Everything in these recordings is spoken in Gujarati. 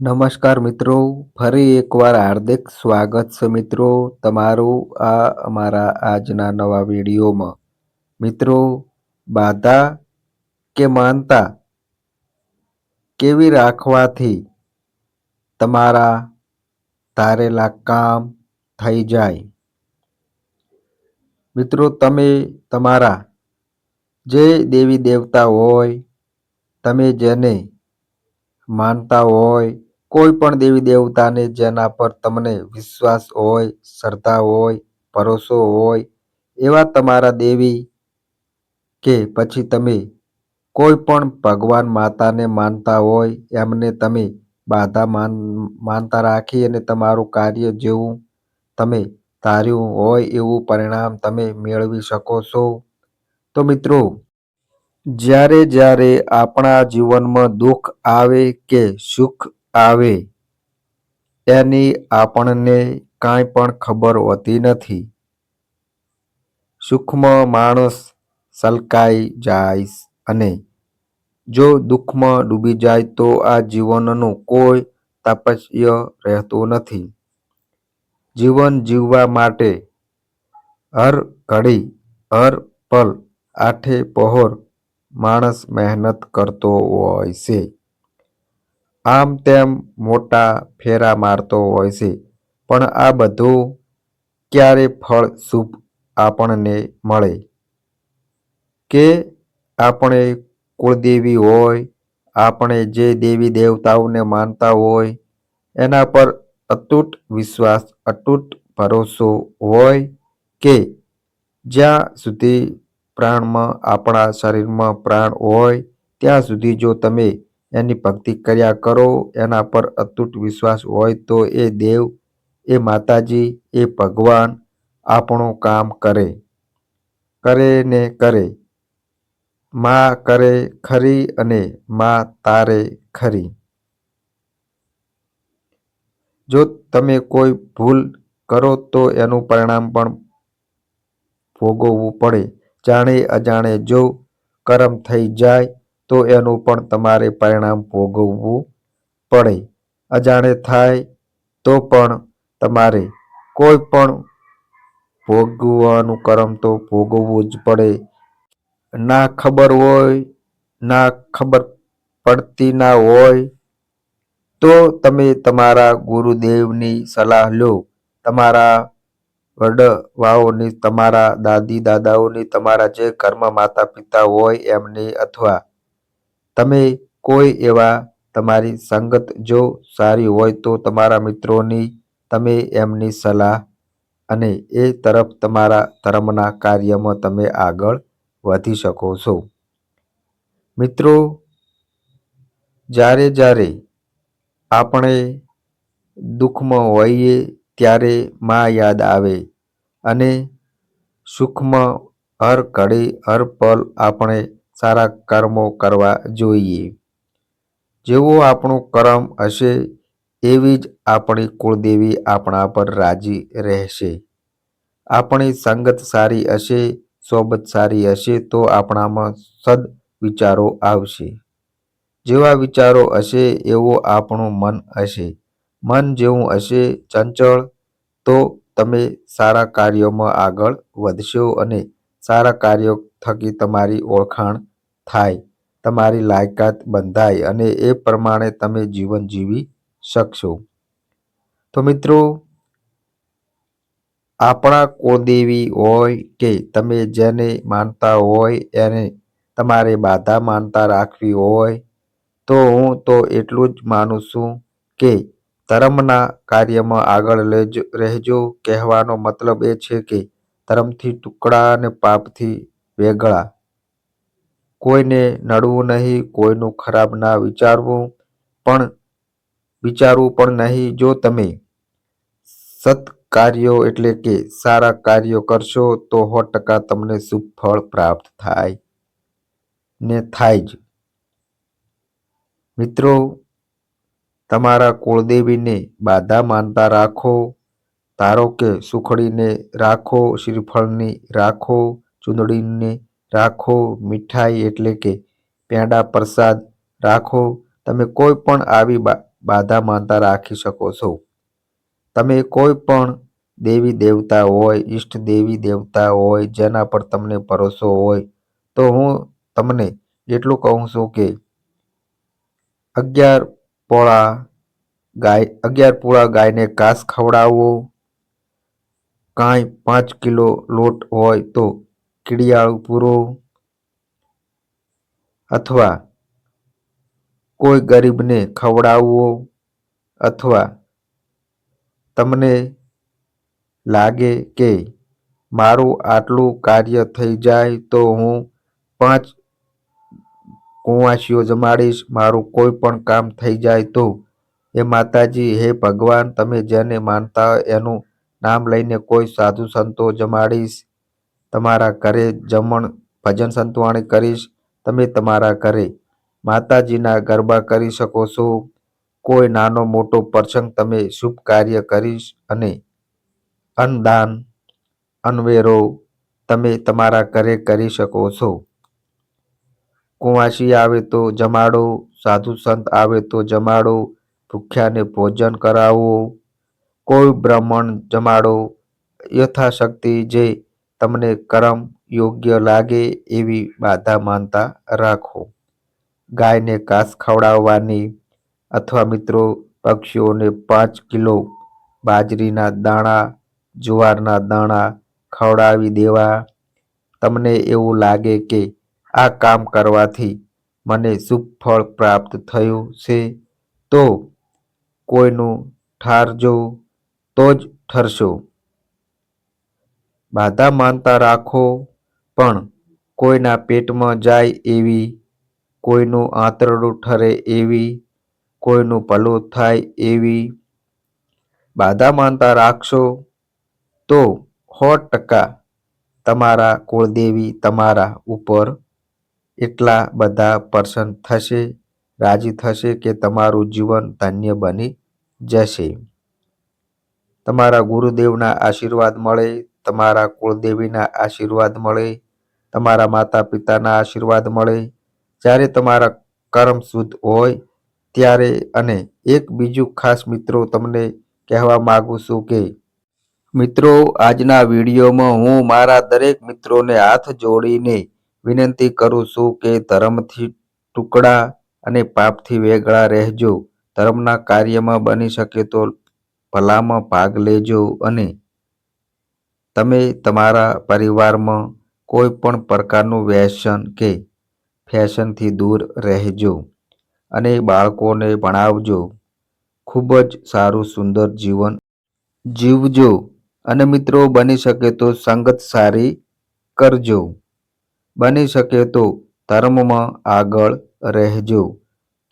નમસ્કાર મિત્રો, ફરી એકવાર હાર્દિક સ્વાગત છે મિત્રો તમારું આ અમારા આજના નવા વિડીયોમાં. મિત્રો, બાધા કે માનતા કેવી રાખવાથી તમારા ધારેલા કામ થઈ જાય? મિત્રો, તમે તમારા જે દેવી દેવતા હોય, તમે જેને માનતા હોય કોઈ પણ દેવી દેવતાને જેના પર તમને વિશ્વાસ હોય, શ્રદ્ધા હોય, ભરોસો હોય, એવા તમારા દેવી કે પછી તમે કોઈ પણ ભગવાન માતાને માનતા હોય, એમને તમે બાધા માન, માનતા રાખી અને તમારું કાર્ય જેવું તમે ધાર્યું હોય એવું પરિણામ તમે મેળવી શકો છો. તો મિત્રો, જ્યારે જ્યારે આપણા જીવનમાં દુઃખ આવે કે સુખ આવે. એની આપણને કાંઈ પણ ખબર હોતી નથી. સુખમાં માણસ સલકાઈ જાય અને જો દુઃખમાં ડૂબી જાય તો આ જીવનનું કોઈ તાપસ્ય રહેતું નથી. જીવન જીવવા માટે હર ઘડી, હર પલ, આઠે પહોર માણસ મહેનત કરતો હોય છે. આમ તેમ મોટા ફેરા મારતો હોય છે. પણ આ બધું ક્યારે ફળ શુભ આપણને મળે? કે આપણે કુળદેવી હોય, આપણે જે દેવી દેવતાઓને માનતા હોય, એના પર અતૂટ વિશ્વાસ, અતૂટ ભરોસો હોય કે જ્યાં સુધી પ્રાણમાં આપણા શરીરમાં પ્રાણ હોય, ત્યાં સુધી જો તમે એની ભક્તિ કર્યા કરો, એના પર અતૂટ વિશ્વાસ હોય તો એ દેવ, એ માતાજી, એ ભગવાન આપણું કામ કરે. કરે ને કરે. માં કરે ખરી અને માં તારે ખરી. જો તમે કોઈ ભૂલ કરો તો એનું પરિણામ પણ ભોગવવું પડે. જાણે અજાણે જો કરમ થઈ જાય તો એનું પણ તમારે પરિણામ ભોગવવું પડે. અજાણે થાય તો પણ તમારે કોઈ પણ ભોગવવાનું કરમ તો ભોગવવું જ પડે. ના ખબર હોય, ના ખબર પડતી ના હોય, તો તમે તમારા ગુરુદેવની સલાહ લો. તમારા વડવાઓની, તમારા દાદી દાદાઓની, તમારા જે ઘરમાં માતા પિતા હોય એમની અથવા તમે કોઈ એવા તમારી સંગત જો સારી હોય તો તમારા મિત્રોની તમે એમની સલાહ અને એ તરફ તમારા ધર્મના કાર્યમાં તમે આગળ વધી શકો છો. મિત્રો, જ્યારે જ્યારે આપણે દુઃખમાં હોઈએ ત્યારે માં યાદ આવે અને સુખમાં હર ઘડી હર પલ આપણે સારા કર્મો કરવા જોઈએ. જેવો આપણું કર્મ હશે, એવી જ આપણી કુળદેવી આપણા પર રાજી રહેશે. આપણી સંગત સારી હશે, સોબત સારી હશે, તો આપણામાં સદ વિચારો આવશે. જેવા વિચારો હશે, એવો આપણું મન હશે. મન જેવું હશે ચંચળ, તો તમે સારા કાર્યોમાં આગળ વધશો અને સારા કાર્યો થકી તમારી ઓળખાણ થાય. તમારી લાયકાત બંધાય અને એ પ્રમાણે તમે જીવન જીવી શકશો. તો મિત્રો, આપણા કોદેવી હોય કે તમે જેને માનતા હોય, એને તમારે બાધા માનતા રાખવી હોય, તો હું તો એટલું જ માનું છું કે ધર્મના કાર્યમાં આગળ લેજો, રહેજો. કહેવાનો મતલબ એ છે કે ધર્મથી ટુકડા અને પાપથી વેગળા. કોઈને નડવું નહીં, કોઈનું ખરાબ ના વિચારવું, પણ વિચારવું પણ નહીં. જો તમે સત્કાર્યો એટલે કે સારા કાર્યો કરશો, તો સો ટકા તમને શુભ પ્રાપ્ત થાય ને થાય જ. મિત્રો, તમારા કુળદેવીને બાધા માનતા રાખો, ધારો કે સુખડીને રાખો, શ્રીફળની રાખો, ચૂંદડીને રાખો મીઠાઈ એટલે કે પેંડા પ્રસાદ રાખો. તમે કોઈ પણ આવી બાધા માનતા રાખી શકો છો. તમે કોઈ પણ દેવી દેવતા હોય, ઈષ્ટ દેવી દેવતા હોય, જેના પર તમને ભરોસો હોય, તો હું તમને એટલું કહું છું કે અગિયાર પોળા ગાય, અગિયાર પૂળા ગાયને ઘાસ ખવડાવવો કાંઈ પાંચ કિલો લોટ હોય તો કીડિયાળું પૂરો અથવા કોઈ ગરીબને ખવડાવવો અથવા તમને લાગે કે મારું આટલું કાર્ય થઈ જાય તો હું પાંચ કુંવાસીઓ જમાડીશ, મારું કોઈ પણ કામ થઈ જાય તો. હે માતાજી, હે ભગવાન, તમે જેને માનતા એનું નામ લઈને કોઈ સાધુ સંતો જમાડીશ. તમારા ઘરે જમણ ભજન સંતવાણી કરીશ, તમે તમારા ઘરે માતાજીના ગરબા કરી શકો છો. કોઈ નાનો મોટો પ્રસંગ તમે શુભ કાર્ય કરીશ અને અન્નદાન, અનવેરો તમે તમારા ઘરે કરી શકો છો. કુંવાસી આવે તો જમાડો, સાધુ સંત આવે તો જમાડો, ભૂખ્યાને ભોજન કરાવો. કોઈ બ્રાહ્મણ જમાડો, યથાશક્તિ જે તમને કરમ યોગ્ય લાગે એવી બાધા માનતા રાખો. ગાયને ઘાસ ખવડાવવાની અથવા મિત્રો પક્ષીઓને પાંચ કિલો બાજરીના દાણા, જુવારના દાણા ખવડાવી દેવા. તમને એવું લાગે કે આ કામ કરવાથી મને શુભ ફળ પ્રાપ્ત થયું છે, તો કોઈનું ઠારજો તો જ ઠરશો. બાધા માનતા રાખો, પણ કોઈના પેટમાં જાય એવી, કોઈનું આંતરડું ઠરે એવી, કોઈનું ભલું થાય એવી. બાધા માનતા રાખશો તો સો ટકા તમારા કુળદેવી તમારા ઉપર એટલા બધા પ્રસન્ન થશે, રાજી થશે કે તમારું જીવન ધન્ય બની જશે. તમારા ગુરુદેવના આશીર્વાદ મળે તમારા કુળદેવીના આશીર્વાદ મળે, તમારા માતા પિતાના આશીર્વાદ મળે. જ્યારે તમારા કર્મ શુદ્ધ હોય ત્યારે અને એક બીજું ખાસ મિત્રો તમને કહેવા માગું છું કે, મિત્રો, આજના વિડીયોમાં હું મારા દરેક મિત્રોને હાથ જોડીને વિનંતી કરું છું કે ધર્મથી ટુકડા અને પાપથી વેગળા રહેજો. ધર્મના કાર્યમાં બની શકે તો ભલામાં ભાગ લેજો અને તમે તમારા પરિવારમાં કોઈ પણ પ્રકારનું વ્યસન કે ફેશનથી દૂર રહેજો અને બાળકોને ભણાવજો. ખૂબ જ સારું, સુંદર જીવન જીવજો અને મિત્રો, બની શકે તો સંગત સારી કરજો. બની શકે તો ધર્મમાં આગળ રહેજો.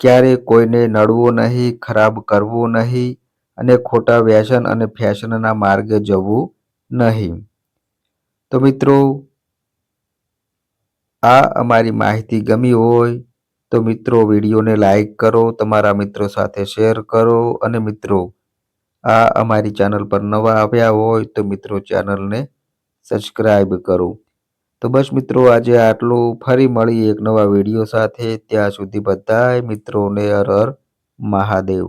ક્યારે કોઈને નડવું નહીં, ખરાબ કરવું નહીં અને ખોટા વ્યસન અને ફેશનના માર્ગે જવું નહીં. તો મિત્રો, આ અમારી માહિતી ગમી હોય તો મિત્રો વિડીયોને લાઈક કરો, તમારા મિત્રો સાથે શેર કરો અને મિત્રો, આ અમારી ચેનલ પર નવા આવ્યા હોય તો મિત્રો ચેનલને સબસ્ક્રાઈબ કરો. તો બસ મિત્રો, આજે આટલું. ફરી મળી એક નવા વીડિયો સાથે. ત્યાં સુધી બધાય મિત્રોને હર હર મહાદેવ.